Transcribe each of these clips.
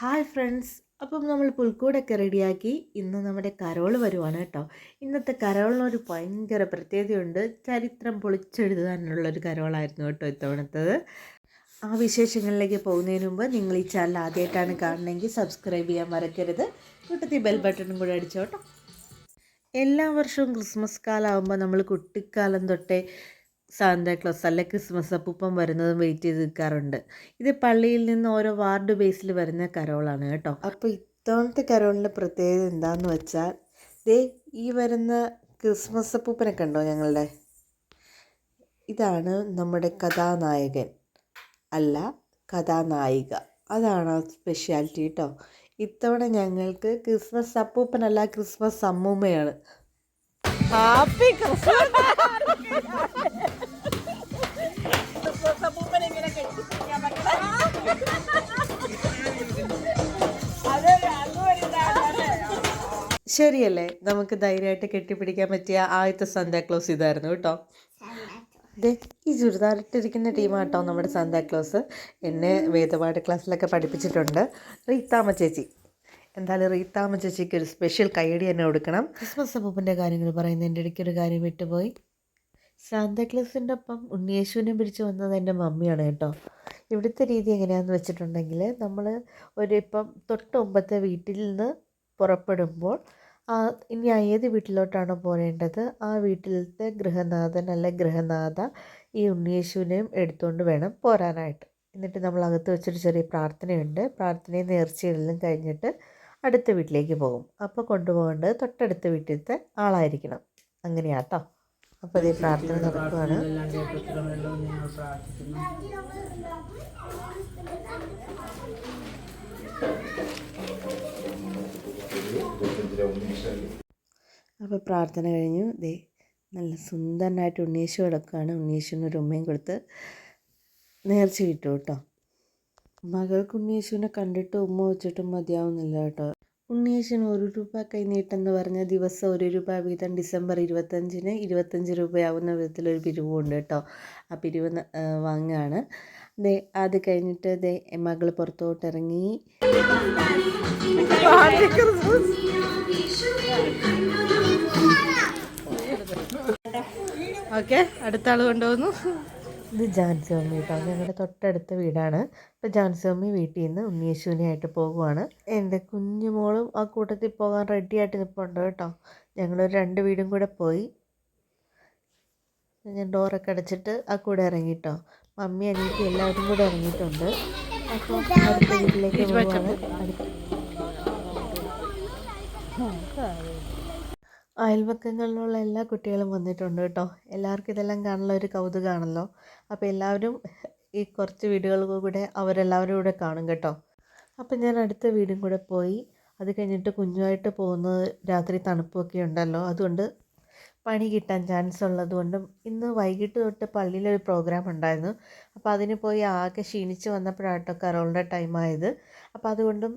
Hi friends. അപ്പം നമ്മൾ പുൽക്കൂടൊക്കെ റെഡിയാക്കി ഇന്ന് നമ്മുടെ കരോൾ വരുവാണ് കേട്ടോ. ഇന്നത്തെ കരോളിനൊരു ഭയങ്കര പ്രത്യേകതയുണ്ട്. ചരിത്രം പൊളിച്ചെഴുതാനുള്ളൊരു കരോളായിരുന്നു കേട്ടോ ഇത്തവണത്തത്. ആ വിശേഷങ്ങളിലേക്ക് പോകുന്നതിന് മുമ്പ് നിങ്ങൾ ഈ ചാനൽ ആദ്യമായിട്ടാണ് കാണണമെങ്കിൽ സബ്സ്ക്രൈബ് ചെയ്യാൻ മറക്കരുത്. കൂട്ടത്തിൽ ബെൽ ബട്ടണും കൂടെ അടിച്ചോട്ടോ എല്ലാ വർഷവും ക്രിസ്മസ് കാലമാകുമ്പോൾ നമ്മൾ കുട്ടിക്കാലം തൊട്ടേ സാന്താക്ലോസ് അല്ലെ ക്രിസ്മസ് അപ്പൂപ്പം വരുന്നതും വെയിറ്റ് ചെയ്ത് നിൽക്കാറുണ്ട് ഇത് പള്ളിയിൽ നിന്ന് ഓരോ വാർഡ് ബേസിൽ വരുന്ന കരോളാണ് കേട്ടോ. അപ്പോൾ ഇത്തവണത്തെ കരോളിന്റെ പ്രത്യേകത എന്താന്ന് വെച്ചാൽ ദേ ഈ വരുന്ന ക്രിസ്മസ് അപ്പൂപ്പനെ കണ്ടോ ഞങ്ങളുടെ? ഇതാണ് നമ്മുടെ കഥാനായകൻ. അല്ല കഥാനായിക. അതാണ് സ്പെഷ്യാലിറ്റി കേട്ടോ ഇത്തവണ ഞങ്ങൾക്ക് ക്രിസ്മസ് അപ്പൂപ്പനല്ല ക്രിസ്മസ് അമ്മൂമ്മയാണ്. ഹാപ്പി ക്രിസ്മസ് ശരിയല്ലേ? നമുക്ക് ധൈര്യമായിട്ട് കെട്ടിപ്പിടിക്കാൻ പറ്റിയ ആദ്യത്തെ സന്താക്ലോസ് ഇതായിരുന്നു കേട്ടോ. ഈ ചുരിദാറിട്ടിരിക്കുന്ന ടീമാട്ടോ നമ്മുടെ സന്താക്ലോസ് എന്നെ വേദപാഠ ക്ലാസ്സിലൊക്കെ പഠിപ്പിച്ചിട്ടുണ്ട്. റീത്താമ്മ ചേച്ചി. എന്തായാലും റീത്താമ ചേച്ചിക്ക് ഒരു സ്പെഷ്യൽ കൈയടി തന്നെ കൊടുക്കണം. ക്രിസ്മസ് അപ്പൂപ്പന്റെ കാര്യങ്ങൾ പറയുന്നതിന്റെ ഇടയ്ക്ക് ഒരു കാര്യം വിട്ടുപോയി. സാന്താക്ലോസിന്റെ ഒപ്പം ഉണ്ണിയേശുവിനെ പിടിച്ച് വന്നത് എന്റെ മമ്മിയാണ് കേട്ടോ. ഇവിടുത്തെ രീതി എങ്ങനെയാണെന്ന് വെച്ചിട്ടുണ്ടെങ്കിൽ നമ്മൾ ഒരു ഇപ്പം തൊട്ട് മുമ്പത്തെ വീട്ടിൽ നിന്ന് പുറപ്പെടുമ്പോൾ ആ ഇനി ഏത് വീട്ടിലോട്ടാണോ പോരേണ്ടത് ആ വീട്ടിലത്തെ ഗൃഹനാഥൻ അല്ല ഗൃഹനാഥ ഈ ഉണ്ണിയേശുവിനെയും എടുത്തുകൊണ്ട് വേണം പോരാനായിട്ട്. എന്നിട്ട് നമ്മൾ അകത്ത് വെച്ചൊരു ചെറിയ പ്രാർത്ഥനയുണ്ട്. പ്രാർത്ഥനയും നേർച്ചയെല്ലാം കഴിഞ്ഞിട്ട് അടുത്ത വീട്ടിലേക്ക് പോകും. അപ്പോൾ കൊണ്ടുപോകേണ്ടത് തൊട്ടടുത്ത വീട്ടിലത്തെ ആളായിരിക്കണം. അങ്ങനെയാട്ടോ. അപ്പോൾ ഈ പ്രാർത്ഥന നടക്കുവാണ്. അപ്പോൾ പ്രാർത്ഥന കഴിഞ്ഞു. ദേ നല്ല സുന്ദരനായിട്ട് ഉണ്ണീശു കിടക്കുകയാണ്. ഉണ്ണീശുവിന് ഒരു ഉമ്മയും കൊടുത്ത് നേർച്ച കിട്ടും കേട്ടോ. മകൾക്ക് ഉണ്ണിയേശുവിനെ കണ്ടിട്ട് ഉമ്മ വെച്ചിട്ടും മതിയാവുന്നില്ല കേട്ടോ. ഉണ്ണിയേശന് ഒരു രൂപ കൈനീട്ടെന്ന് പറഞ്ഞ ദിവസം ഒരു രൂപ വീതം ഡിസംബർ ഇരുപത്തഞ്ചിന് ഇരുപത്തഞ്ച് രൂപയാവുന്ന വിധത്തിലൊരു പിരിവുണ്ട് കേട്ടോ. ആ പിരിവ് വാങ്ങുകയാണ് ദേ അത് കഴിഞ്ഞിട്ട് ദേ മകൾ പുറത്തോട്ട് ഇറങ്ങി. ഓക്കെ അടുത്ത ആൾ കൊണ്ടുപോകുന്നു ഇത് ജാൻസി അമ്മ കേട്ടോ ഞങ്ങളുടെ തൊട്ടടുത്ത വീടാണ്. അപ്പോൾ ജാൻസി അമ്മ വീട്ടിൽ നിന്ന് ഉണ്ണിയേശുവിനായിട്ട് പോകുവാണ് എന്റെ കുഞ്ഞുമോളും ആ കൂട്ടത്തിൽ പോകാൻ റെഡി ആയിട്ട് നിൽപ്പുണ്ട് കേട്ടോ ഞങ്ങളൊരു രണ്ട് വീടും കൂടെ പോയി. ഞാൻ ഡോറൊക്കെ അടച്ചിട്ട് ആ കൂടെ ഇറങ്ങിട്ടോ മമ്മി അനിയത്തി എല്ലാവരും കൂടെ ഇറങ്ങിയിട്ടുണ്ട്. അപ്പോൾ അടുത്ത വീട്ടിലേക്ക് പോകുവാണ് അയൽപക്കങ്ങളിലുള്ള എല്ലാ കുട്ടികളും വന്നിട്ടുണ്ട് കേട്ടോ എല്ലാവർക്കും ഇതെല്ലാം കാണാനുള്ള ഒരു കൗതുകമാണല്ലോ അപ്പോൾ എല്ലാവരും ഈ കുറച്ച് വീടുകൾ കൂടെ അവരെല്ലാവരും കൂടെ കാണും കേട്ടോ. അപ്പം ഞാൻ അടുത്ത വീടും കൂടെ പോയി. അത് കഴിഞ്ഞിട്ട് കുഞ്ഞുമായിട്ട് പോകുന്നത് രാത്രി തണുപ്പൊക്കെ ഉണ്ടല്ലോ. അതുകൊണ്ട് പണി കിട്ടാൻ ചാൻസ് ഉള്ളതുകൊണ്ടും ഇന്ന് വൈകിട്ട് തൊട്ട് പള്ളിയിലൊരു പ്രോഗ്രാം ഉണ്ടായിരുന്നു. അപ്പോൾ അതിന് പോയി ആകെ ക്ഷീണിച്ച് വന്നപ്പോഴാട്ടോ കരോളിന്റെ ആയത്. അപ്പോൾ അതുകൊണ്ടും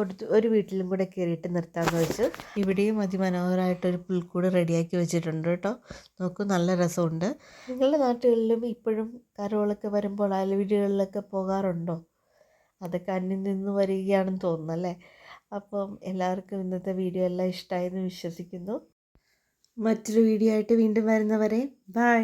ഒരു ഒരു വീട്ടിലും കൂടെ കയറിയിട്ട് നിർത്താമെന്ന് വെച്ച്. ഇവിടെയും അതിമനോഹരമായിട്ടൊരു പുൽക്കൂട് റെഡിയാക്കി വെച്ചിട്ടുണ്ട് കേട്ടോ. നോക്കൂ നല്ല രസമുണ്ട്. നിങ്ങളുടെ നാട്ടുകളിലും ഇപ്പോഴും കരോളൊക്കെ വരുമ്പോൾ അയൽ വീടുകളിലൊക്കെ പോകാറുണ്ടോ? അതൊക്കെ അന്യം നിന്ന് വരികയാണെന്ന് തോന്നുന്നു അല്ലേ? അപ്പം എല്ലാവർക്കും ഇന്നത്തെ വീഡിയോ എല്ലാം ഇഷ്ടമായെന്ന് വിശ്വസിക്കുന്നു. മറ്റൊരു വീഡിയോ ആയിട്ട് വീണ്ടും വരുന്നവരെ ബൈ